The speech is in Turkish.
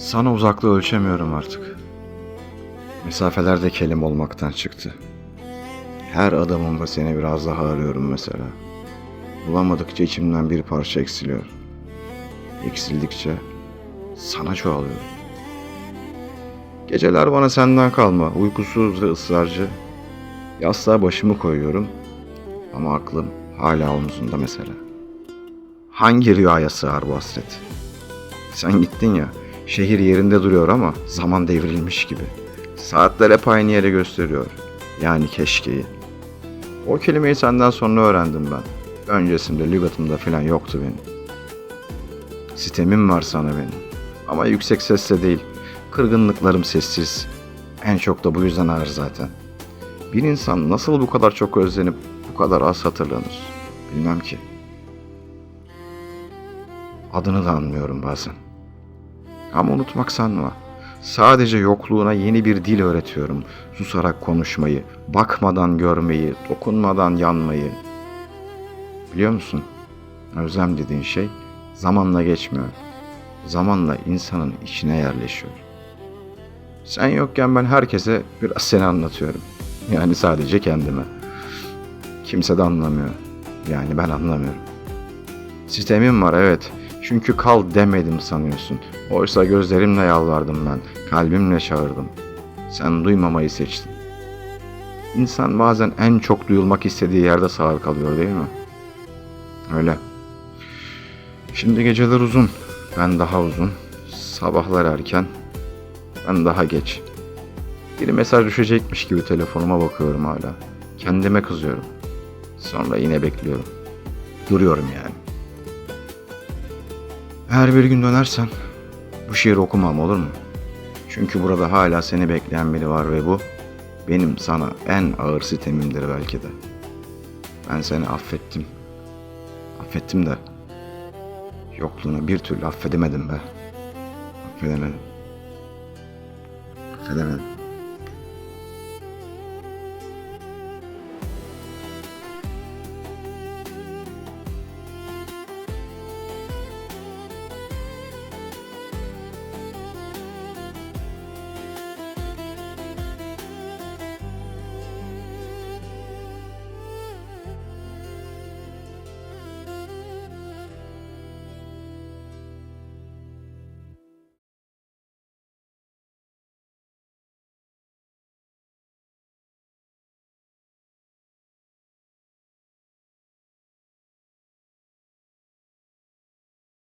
Sana uzaklığı ölçemiyorum artık. Mesafeler de kelim olmaktan çıktı. Her adımımda seni biraz daha arıyorum mesela. Bulamadıkça içimden bir parça eksiliyor. Eksildikçe sana çoğalıyorum. Geceler bana senden kalma, uykusuz ve ısrarcı. Yastığa başımı koyuyorum ama aklım hala omzunda mesela. Hangi rüyaya sığar bu hasret? Sen gittin ya, şehir yerinde duruyor ama zaman devrilmiş gibi. Saatler hep aynı yere gösteriyor. Yani keşkeyi. O kelimeyi senden sonra öğrendim ben. Öncesinde lügatımda falan yoktu benim. Sitemim var sana benim. Ama yüksek sesle değil. Kırgınlıklarım sessiz. En çok da bu yüzden ağır zaten. Bir insan nasıl bu kadar çok özlenip bu kadar az hatırlanır? Bilmem ki. Adını da anmıyorum bazen. Ama unutmak sanma. Sadece yokluğuna yeni bir dil öğretiyorum. Susarak konuşmayı, bakmadan görmeyi, dokunmadan yanmayı. Biliyor musun? Özlem dediğin şey zamanla geçmiyor. Zamanla insanın içine yerleşiyor. Sen yokken ben herkese biraz seni anlatıyorum. Yani sadece kendime. Kimse de anlamıyor. Yani ben anlamıyorum. Sistemim var evet. Çünkü kal demedim sanıyorsun. Oysa gözlerimle yalvardım ben. Kalbimle çağırdım. Sen duymamayı seçtin. İnsan bazen en çok duyulmak istediği yerde sağır kalıyor değil mi? Öyle. Şimdi geceler uzun. Ben daha uzun. Sabahlar erken. Ben daha geç. Bir mesaj düşecekmiş gibi telefonuma bakıyorum hala. Kendime kızıyorum. Sonra yine bekliyorum. Duruyorum yani. Eğer bir gün dönersen bu şiir okumam olur mu? Çünkü burada hala seni bekleyen biri var ve bu benim sana en ağır sitemimdir belki de. Ben seni affettim. Affettim de yokluğunu bir türlü affedemedim be. Affedemedim. Affedemedim.